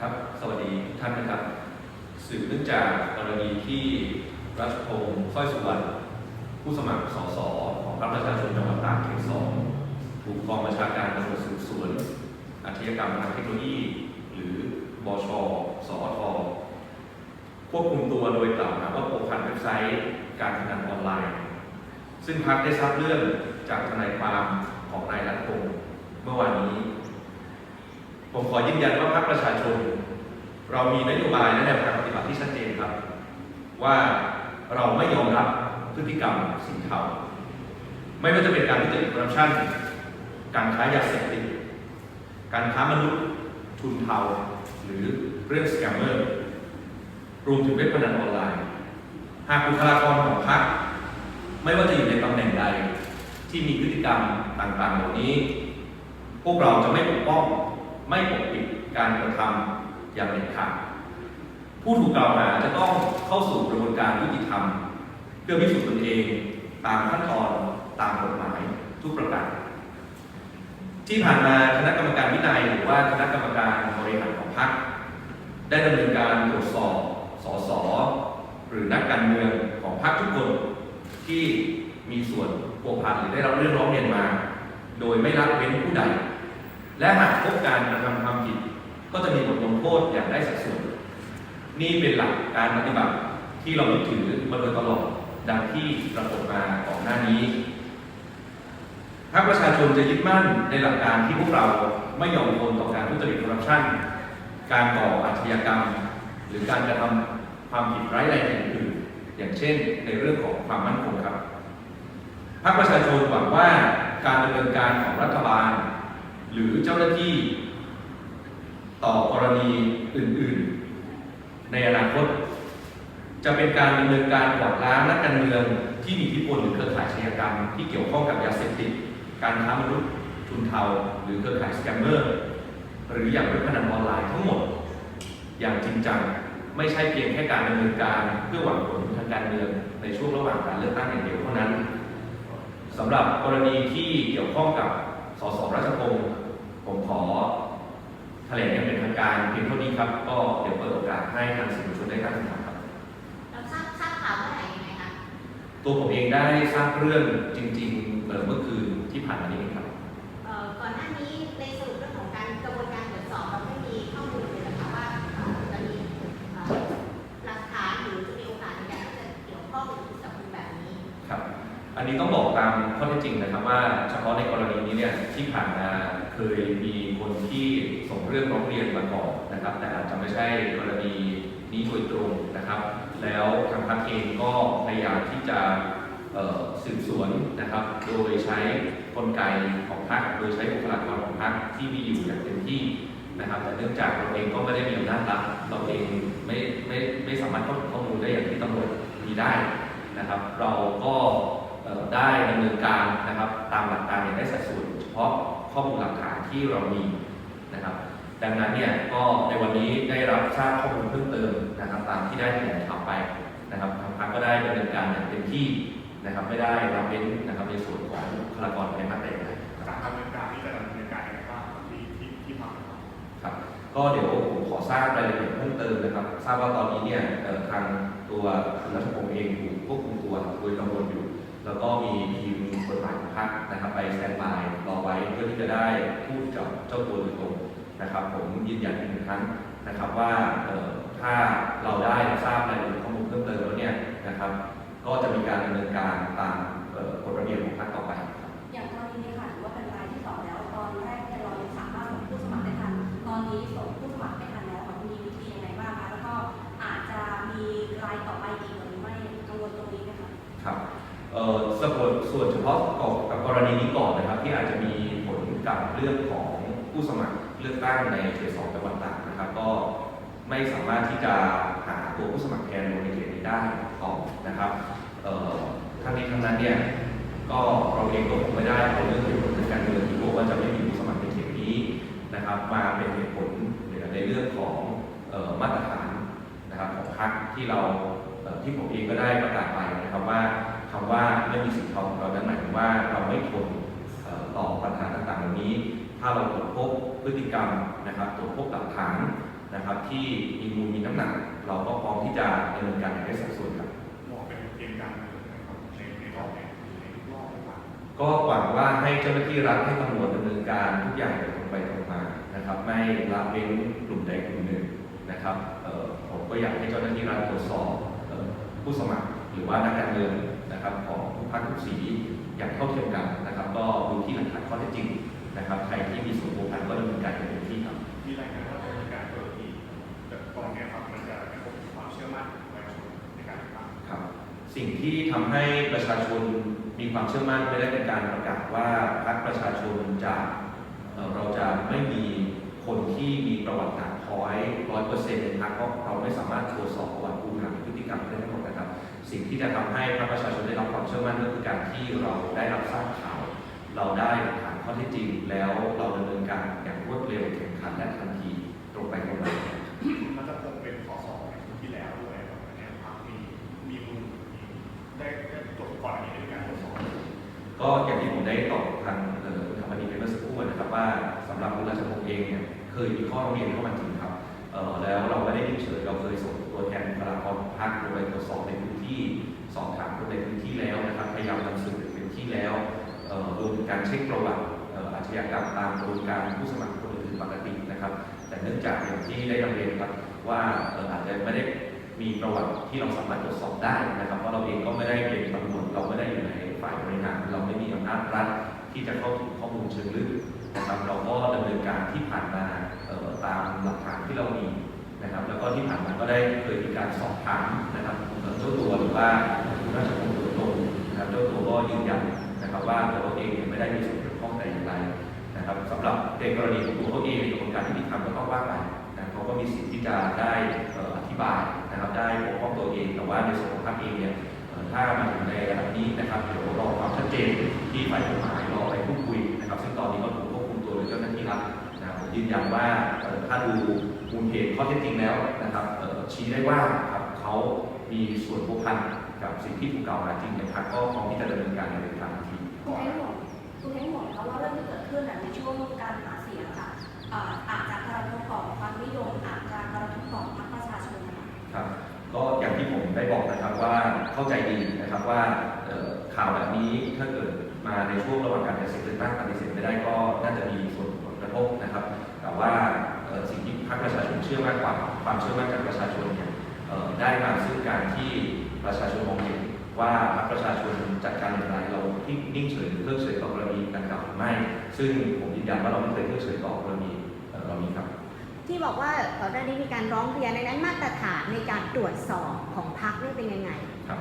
ครับ สวัสดีทุกท่านนะครับ สืบเนื่องจากกรณีที่รัชพงศ์สร้อยสุวรรณผู้สมัครสสของพรรคประชาชนจังหวัดตากเขตสองถูกกองบัญชาการตำรวจสืบสวนอาชญากรรมทางเทคโนโลยี หรือบช สอทควบคุมตัวโดยกล่าวหาว่าโปรพันเว็บไซต์ การพนันออนไลน์ ซึ่งพักได้ทราบเรื่องจากทนายความของนายรัตพงศ์เมื่อวานนี้ ผมขอยืนยันว่าพรรคประชาชน เรามีนโยบายและแนวทางปฏิบัติที่ชัดเจนครับ ว่าเราไม่ยอมรับพฤติกรรมสีเทาไม่ว่าจะเป็นการทุจริตคอร์รัปชันการค้ายาเสพติดการค้ามนุษย์ทุนเทาหรือเรื่องสแกมเมอร์รวมถึงเว็บพนันออนไลน์ หากบุคลากรของพรรคไม่ว่าจะอยู่ในตำแหน่งใด ที่มีพฤติกรรมต่างๆเหล่านี้ พวกเราจะไม่ปกป้อง ไม่ปกปิดการกระทำอย่างเด็ดขาดผู้ถูกกล่าวหาจะต้องเข้าสู่กระบวนการยุติธรรม เพื่อพิสูจน์ตนเองตามขั้นตอนตามกฎหมายทุกประการที่ผ่านมาคณะกรรมการวินัยหรือว่าคณะกรรมการบริหารของพรรคได้ดำเนินการตรวจสอบสสหรือนักการเมืองของพรรคทุกคนที่มีส่วนผัวพันหรือได้รับเรื่องร้องเรียนมา โดยไม่ละเว้นผู้ใด และหากพบการกระทำความผิด ก็จะมีบทลงโทษอย่างได้สัดส่วน นี่เป็นหลักการปฏิบัติที่เรายึดถือมาโดยตลอดดังที่ปรากฏมาก่อนหน้านี้พรรคประชาชนจะยึดมั่นในหลักการที่พวกเราไม่ยอมทนต่อการทุจริตคอร์รัปชันการก่ออาชญากรรม หรือการกระทำความผิดร้ายแรงอย่างอื่นอย่างเช่น ในเรื่องของความมั่นคงครับพรรคประชาชนหวังว่าการดำเนินการของรัฐบาล หรือเจ้าหน้าที่ต่อกรณีอื่น ๆ ในอนาคต จะเป็นการดำเนินการกวาดล้างนักการเมืองที่มีอิทธิพลหรือเครือข่ายอาชญากรรม ที่เกี่ยวข้องกับยาเสพติดการค้ามนุษย์ทุนเทา หรือเครือข่ายสแกมเมอร์ หรืออย่างเว็บพนันออนไลน์ทั้งหมด อย่างจริงจังไม่ใช่เพียงแค่การดำเนินการเพื่อหวังผลทางการเมืองในช่วงระหว่างการเลือกตั้งอย่างเดียวเท่านั้นสำหรับกรณีที่เกี่ยวข้องกับสสราชพงศ์ ผมขอแถลงอย่างเป็นทางการเพียงเท่านี้ครับ ก็เดี๋ยวเปิดโอกาสให้ทางสื่อมวลชนได้การถามครับเราทราบทราบข่าวเมื่อไหร่ยังไงคะตัวผมเองได้ทราบเรื่องจริงๆเอ่อเมื่อคืนที่ผ่านมานี้เองครับ เอ่อก่อนหน้านี้ในสรุปเรื่องของการกระบวนการตรวจสอบเราไม่มีข้อมูลเลยนะคะว่าเอ่อจะมีเอ่อหลักฐานหรือจะมีโอกาสในการที่จะเกี่ยวข้องหรือจับกุมแบบนี้ครับ อันนี้ต้องบอกตามข้อเท็จจริงนะครับว่าเฉพาะในกรณีนี้เนี่ยที่ผ่านมา เคยมีคนที่ส่งเรื่องร้องเรียนมาก่อนนะครับ แต่อาจจะไม่ใช่กรณีนี้โดยตรงนะครับ แล้วทางพักเองก็พยายามที่จะสืบสวนนะครับ โดยใช้กลไกของพรรคโดยใช้บุคลากรของพรรคที่มีอยู่อย่างเต็มที่นะครับ แต่เนื่องจากเราเองก็ไม่ได้มีอำนาจรัฐเราเองไม่ไม่ไม่สามารถเข้าถึงข้อมูลได้อย่างที่ตำรวจมีได้นะครับ เราก็ได้ดำเนินการนะครับตามหลักการอย่างได้สัดส่วนเฉพาะ ข้อมูลหลักฐานที่เรามีนะครับ ดังนั้นเนี่ยก็ในวันนี้ได้รับทราบข้อมูลเพิ่มเติมนะครับ ตามที่ได้แถลงข่าวไปนะครับทางพรรคก็ได้ดำเนินการอย่างเต็มที่นะครับ ไม่ได้รับเว้นนะครับในส่วนของบุคลากรภายในพรรคแต่อย่างใดครับการดำเนินการที่จะดำเนินการยังไงบ้างที่ที่ที่ทำครับครับ ก็เดี๋ยวผมขอทราบรายละเอียดเพิ่มเติมนะครับ ทราบว่าตอนนี้เนี่ยเอ่อทางตัวคุณรัชพงศ์เองถูกควบคุมตัวโดยตำรวจอยู่ แล้วก็มีทีมกฎหมายของพรรคนะครับไปแสนบายรอไว้เพื่อที่จะได้พูดกับเจ้าตัวโดยตรงนะครับ ผมยืนยันอีกหนึ่งครั้งนะครับว่าถ้าเราได้ทราบรายละเอียดข้อมูลเพิ่มเติมแล้วเนี่ยนะครับ ก็จะมีการดำเนินการตามกฎระเบียบของพรรคต่อ ส่วนส่วนเฉพาะกับกรณีนี้ก่อนนะครับ ที่อาจจะมีผลกับเรื่องของผู้สมัครเลือกตั้งในเขตสองจังหวัดต่ากนะครับ ก็ไม่สามารถที่จะหาตัวผู้สมัครแทนในเขตนี้ได้ต่อนะครับทั้งนี้ทั้งนั้นเนี่ยก็เราเองก็คงไม่ได้เอาเรื่องเหตุผลทางการเมืองที่บอกว่าจะไม่มีผู้สมัครในเขตนี้นะครับ มาเป็นเหตุผลในเรื่องของออมาตรฐานนะครับของพรรคที่เราที่ผมเองก็ได้ประกาศไปนะครับว่า คำว่าไม่มีสิทธิ์ทองของเรานั้นหมายถึงว่าเราไม่ทนเอ่อต่อปัญหาต่างๆเหล่านี้ ถ้าเราตรวจพบพฤติกรรมนะครับตรวจพบหลักฐานนะครับ ที่มีมูลมีน้ำหนัก เราก็พร้อมที่จะดำเนินการอย่างได้สัดส่วนครับมองเป็นเกมการเมืองนะครับในในรอบเนี้ยในรอบต่างก็หวังว่าให้เจ้าหน้าที่รัฐให้ตำรวจดำเนินการทุกอย่างอย่างตรงไปตรงมานะครับ ไม่ละเว้นกลุ่มใดกลุ่มหนึ่งนะครับเอ่อผมก็อยากให้เจ้าหน้าที่รัฐตรวจสอบเอ่อผู้สมัคร หรือว่านักการเมือง นะครับของทุกพรรคทุกสีอย่างเท่าเทียมกันนะครับ ก็ดูที่หลักฐานข้อเท็จจริงนะครับใครที่มีส่วนผัวพันก็ดำเนินการอย่างเต็มที่ครับๆมีรายงานว่าจะมีการเปิดอีกแต่ตอนเนี้ยครับมันจะกระทบความเชื่อมั่นของประชาชนในการเลือกตั้งครับสิ่งที่ทำให้ประชาชนมีความเชื่อมั่นไม่ได้เป็นการประกาศว่าพรรคประชาชนจะเอ่อเราจะไม่มีคนที่มีประวัติหนักพอยร้อยเปอร์เซ็นต์ในพรรคเพราะเราไม่สามารถตรวจสอบประวัติผู้บริหารพฤติกรรมได้ทั้งหมดนะครับ สิ่งที่จะทำให้พรรคประชาชนได้รับความเชื่อมั่นก็คือการที่เราได้รับทราบข่าว เราได้หลักฐานข้อเท็จจริง แล้วเราดำเนินการอย่างรวดเร็วแข่งขันและทันทีตรงไปตรงมามันจะคงเป็นสสในชุดที่แล้วด้วยแบบอันเนี้ยครับมีมีมูลได้ได้ตรวจก่อนนี้ในการตรวจสอบก็อย่างที่ผมได้ตอบทางคุณธรรมนีไปเมื่อสักครู่นะครับว่าสำหรับคุณราชพงศ์เองเนี่ยเคยมีข้อร้องเรียนเข้ามาจริงครับแล้วเราไม่ได้เฉยเราเคยส่งตัวแทนบุคลากรองภาคลงไปตรวจสอบในพื้น ที่สอบถามคนในพื้นที่แล้วนะครับพยายามนำสืบในพื้นที่แล้วรวมถึงการเช็คประวัติอาชญากรรมตามกระบวนการผู้สมัครคนอื่นปกตินะครับ แต่เนื่องจากอย่างที่ได้นำเรียนครับว่าอาจจะไม่ได้มีประวัติที่เราสามารถตรวจสอบได้นะครับเพราะเราเองก็ไม่ได้เป็นตำรวจเราไม่ได้อยู่ในฝ่ายบริหารเราไม่มีอำนาจรัฐที่จะเข้าถึงข้อมูลเชิงลึกนะครับเราก็ดำเนินการที่ผ่านมาตามหลักฐานที่เรามีนะครับ แล้วก็ที่ผ่านมาก็ได้เคยมีการสอบถามนะครับ จ้าตัวหรือว่าราชพงศ์โดยตรงนะครับเจ้าตัวก็ยืนยันนะครับว่าตัวเองเนี่ยไม่ได้มีส่วนเกี่ยวข้องแต่อย่างไรนะครับสำหรับในกรณีของตัวเขาเองในกระบวนการยุติธรรมก็ต้องว่าไปนะเขาก็มีสิทธิ์ที่จะได้อธิบายนะครับได้ปกป้องตัวเอง แต่ว่าในส่วนของพรรคเองเนี่ยถ้ามาถึงในระดับนี้นะครับเดี๋ยวรอความชัดเจนที่ฝ่ายกฎหมายรอไปพูดคุยนะครับ ซึ่งตอนนี้ก็ถูกควบคุมตัวโดยเจ้าหน้าที่รัฐนะครับผมยืนยันว่าถ้าดูมูลเหตุข้อเท็จจริงแล้วนะครับชี้ได้ว่าครับเขา มีส่วนผูกพันกับสิ่งที่ถูกกล่าวหาจริงเนะครับก็พร้อมที่จะดำเนินการในเรื่องทันทีคุณให้หมดคุณให้หมดเพราะว่าเรื่องที่เกิดขึ้นน่ะในช่วงการหาเสียงค่ะอ่าอาจจะกระทบต่อความนิยมอาจจะกระทบต่อพรรคประชาชนนะคะครับก็อย่างที่ผมได้บอกนะครับว่าเข้าใจดีนะครับว่าเอ่อข่าวแบบนี้ถ้าเกิดมาในช่วงระหว่างการตัดสินเลือกตั้งปฏิเสธไม่ได้ก็น่าจะมีส่วนผลกระทบนะครับ แต่ว่าเอ่อสิ่งที่ภาคประชาชนเชื่อมากกว่าความเชื่อมั่นจากประชาชนเนี่ยเอ่อ ได้มาซึ่งการที่ประชาชนมองเห็นว่าพรรคประชาชนจัดการอย่างไรเราที่นิ่งเฉยหรือเพิกเฉยต่อกรณีดังกล่าวหรือไม่ ซึ่งผมยืนยันว่าเราไม่เคยเพิกเฉยต่อกรณีเอ่อเหล่านี้ครับ ที่บอกว่าก่อนหน้านี้มีการร้องเรียนในนั้นมาตรฐานในการตรวจสอบของพักนี่เป็นยังไงครับ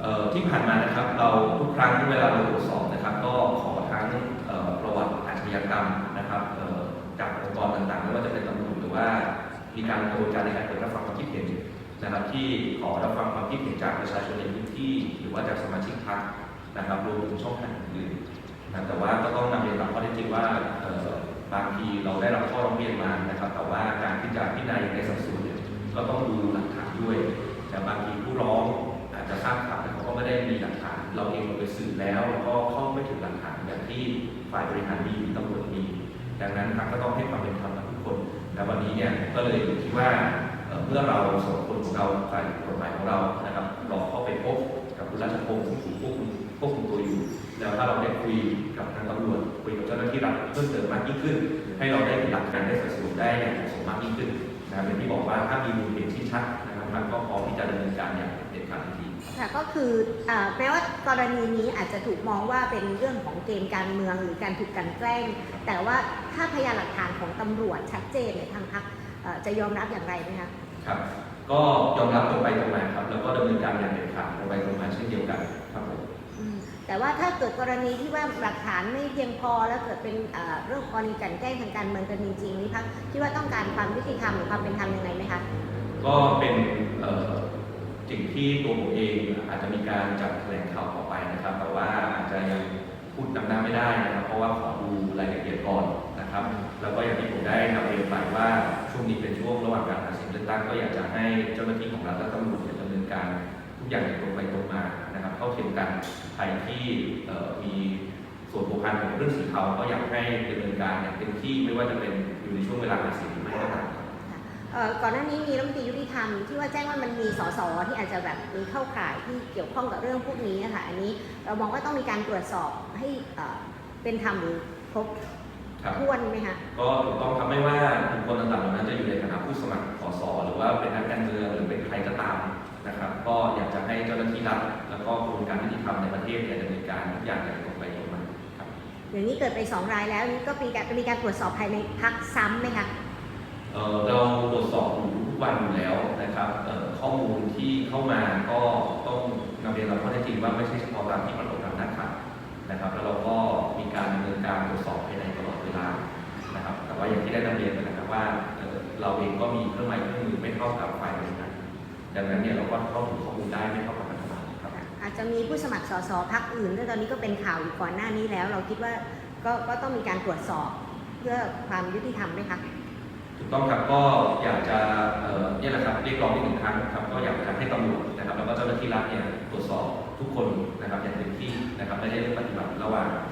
เอ่อที่ผ่านมานะครับเราทุกครั้งเวลาเราตรวจสอบนะครับ ก็ขอทั้งเอ่อประวัติอาชญากรรมนะครับเอ่อจากองค์กรต่างๆไม่ว่าจะเป็นตำรวจหรือว่ามีการกระบวนการในการเปิดรับฟังความคิดเห็น นะครับที่ขอรับฟังความคิดเห็นจากประชาชนในพื้นที่ หรือว่าจากสมาชิกพรรคนะครับรวมถึงช่องทางอื่นนะแต่ว่าก็ต้องนำเรียนตามข้อเท็จจริงว่าบางทีเราได้รับข้อร้องเรียนมานะครับ แต่ว่าการพิจารณาอย่างในสัดส่วนเนี่ยก็ต้องดูหลักฐานด้วยแต่บางทีผู้ร้องอาจจะทราบข่าวแต่เขาก็ไม่ได้มีหลักฐาน เราเองเราไปสืบแล้วเราก็เข้าไม่ถึงหลักฐานอย่างที่ฝ่ายบริหารมีตำรวจมี ดังนั้นครับก็ต้องให้ความเป็นธรรมกับทุกคน และวันนี้เนี่ยก็เลยคิดว่า เมื่อเราส่งคนของเราฝ่ายกฎหมายของเรานะครับรอเข้าไปพบกับคุณราชพงศ์ซึ่งถูกควบคุมควบคุมตัวอยู่ แล้วถ้าเราได้คุยกับทางตำรวจคุยกับเจ้าหน้าที่รัฐเพิ่มเติมมากยิ่งขึ้น ให้เราได้หลักการได้สัดส่วนได้อย่างเหมาะสมมากยิ่งขึ้นนะครับเป็นที่บอกว่าถ้ามีมูลเหตุที่ชัดนะครับมันก็พร้อมที่จะดำเนินการอย่างเด็ดขาดทันทีค่ะก็คือแม้ว่ากรณีนี้อาจจะถูกมองว่าเป็นเรื่องของเกมการเมืองหรือการถูกกันแกล้ง แต่ว่าถ้าพยานหลักฐานของตำรวจชัดเจนในยทางพัก จะยอมรับอย่างไรไหมคะครับ ก็ยอมรับตรงไปตรงมาครับ แล้วก็ดำเนินการอย่างเด็ดขาดตรงไปตรงมาเช่นเดียวกันครับผมอืมแต่ว่าถ้าเกิดกรณีที่ว่าหลักฐานไม่เพียงพอแล้วเกิดเป็นเอ่อเรื่องกรณีกลันแกล้งทางการเมืองกันจริงๆนี่พักคิดว่าต้องการความยุติธรรมหรือความเป็นธรรมยังไงไหมคะก็เป็นเอ่อสิ่งที่ตัวผมเองอาจจะมีการจัดแถลงข่าวต่อไปนะครับ แต่ว่าอาจจะยังพูดนำหน้าไม่ได้นะครับ เพราะว่าขอดูรายละเอียดก่อนนะครับ แล้วก็อย่างที่ผมได้นำเรียนไปว่า ช่วงนี้เป็นช่วงระหว่างการหาเสียงเลือกตั้งก็อยากจะให้เจ้าหน้าที่ของรัฐและตำรวจดำเนินการทุกอย่างอย่างตรงไปตรงมานะครับเข้าเทียมกันใครที่มีส่วนผูกพันกับเรื่องสีเทาก็อยากให้ดำเนินการอย่างเต็มที่ไม่ว่าจะเป็นอยู่ในช่วงเวลาหาเสียงหรือไม่ก็ตามก่อนหน้านี้มีรัฐมนตรียุติธรรมที่ว่าแจ้งว่ามันมีสสที่อาจจะแบบมีเข้าข่ายที่เกี่ยวข้องกับเรื่องพวกนี้นะคะอันนี้เรามองว่าต้องมีการตรวจสอบให้เป็นธรรมหรือครบ ครับถ้วนไหมคะ ก็ถูกต้องครับไม่ว่าบุคคลต่างๆเหล่านั้นจะอยู่ในฐานะผู้สมัครสสหรือว่าเป็นนักการเมืองหรือเป็นใครก็ตามนะครับ ก็อยากจะให้เจ้าหน้าที่รัฐแล้วก็กระบวนการยุติธรรมในประเทศเนี่ยดำเนินการทุกอย่างอย่างตรงไปตรงมาครับอย่างนี้เกิดไปสองรายแล้วนี่ก็มีการมีการตรวจสอบภายในพักซ้ำไหมคะเอ่อเราตรวจสอบอยู่ทุกวันอยู่แล้วนะครับเอ่อข้อมูลที่เข้ามาก็ต้องนำเรียนเราข้อเท็จจริงว่าไม่ใช่เฉพาะตามที่ปรากฏตามหน้าข่าวนะครับ แล้วเราก็มีการดำเนินการตรวจสอบ ว่าอย่างที่ได้นำเรียนไปนะครับว่าเอ่อเราเองก็มีเครื่องไม้เครื่องมือไม่เท่ากับฝ่ายบริหารดังนั้นเนี่ยเราก็เข้าถึงข้อมูลได้ไม่เท่ากับรัฐบาลครับอาจจะมีผู้สมัครสสพักอื่นซึ่งตอนนี้ก็เป็นข่าวอยู่ก่อนหน้านี้แล้ว เราคิดว่าก็ก็ต้องมีการตรวจสอบเพื่อความยุติธรรมไหมคะถูกต้องครับก็อยากจะเอ่อเนี่ยแหละครับเรียกร้องอีกหนึ่งครั้งครับก็อยากจะให้ตำรวจนะครับแล้วก็เจ้าหน้าที่รัฐเนี่ยตรวจสอบทุกคนนะครับอย่างเต็มที่นะครับไม่ได้เลือกปฏิบัติระหว่างสิ่งใดสิ่งหนึ่ง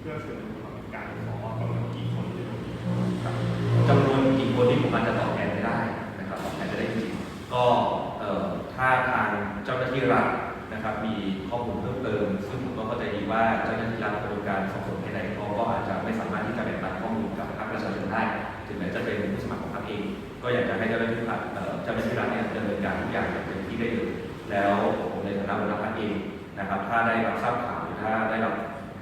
เพื่อเสริมการสอบประมินกี่คนที่ลงจำนวนกี่คนที่ผมอาจจะตอบแทนไม่ได้นะครับตอบแทนไม่ได้จริงก็ถ้าทางเจ้าหน้าที่รัฐนะครับ มีข้อมูลเพิ่มเติม ซึ่งผมก็เข้าใจดีว่าเจ้าหน้าที่รัฐกระบวนการสอบสวนภายในเขาก็อาจจะไม่สามารถที่จะแบ่งปันข้อมูลกับภาคประชาชนได้ถึงแม้จะเป็นผู้สมัครของพรรคเอง ก็อยากจะให้เจ้าหน้าที่รัฐเอ่อเจ้าหน้าที่รัฐเนี่ยดำเนินการทุกอย่างอย่างเต็มที่ได้เลยแล้วผมในฐานะหัวหน้าพรรคเองนะครับ ถ้าได้รับทราบข่าวหรือถ้าได้รับ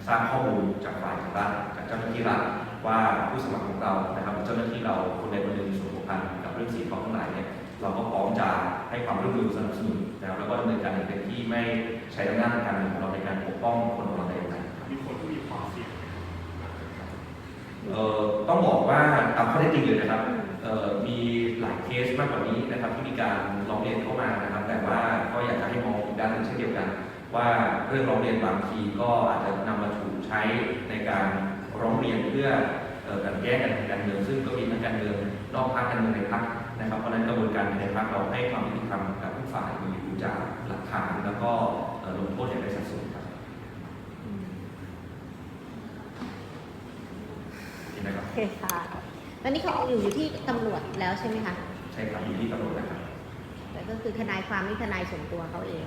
ทราบข้อมูลจากฝ่ายของรัฐจากเจ้าหน้าที่รัฐว่าผู้สมัครของเรานะครับเจ้าหน้าที่เราคนใดคนหนึ่งมีส่วนผูกพันกับเรื่องสีทองทั้งหลายเนี่ยเราก็พร้อมจะให้ความร่วมมือสนับสนุนนะครับแล้วก็ดำเนินการอย่างเต็มที่ไม่ใช้อำนาจทางการเมืองของเราในการปกป้องคนของเราแต่อย่างใดครับมีคนที่มีความเสี่ยงเอ่อต้องบอกว่าตามข้อเท็จจริงเลยนะครับเอ่อมีหลายเคสมากกว่านี้นะครับที่มีการร้องเรียนเข้ามานะครับ แต่ว่าก็อยากจะให้มองอีกด้านหนึงเช่นเดียวกัน ว่าเรื่องร้องเรียนบางทีก็อาจจะนำมาถูกใช้ในการร้องเรียนเพื่อเอ่อการแก้กันทางการเมืองซึ่งก็มีทั้งการเมืองนอกพรรคการเมืองในพรรคนะครับเพราะฉะนั้นกระบวนการภายในพรรคเราให้ความยุติธรรมกับทุกฝ่ายมีดูจากหลักฐานแล้วก็เอ่อลงโทษอย่างได้สัดส่วนครับเห็นไหมครับโอเคค่ะตอนนี้เขาอยู่อยู่ที่ตำรวจแล้วใช่ไหมคะใช่ครับอยู่ที่ตำรวจนะครับแต่ก็คือทนายความนี่ทนายส่วนตัวเขาเอง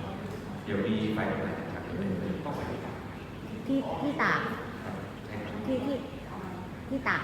เดี๋ยวมีฝ่ายกฎหมายนะครับต้องไปที่ครับที่ที่ตากใช่ครับที่ที่ที่ตาก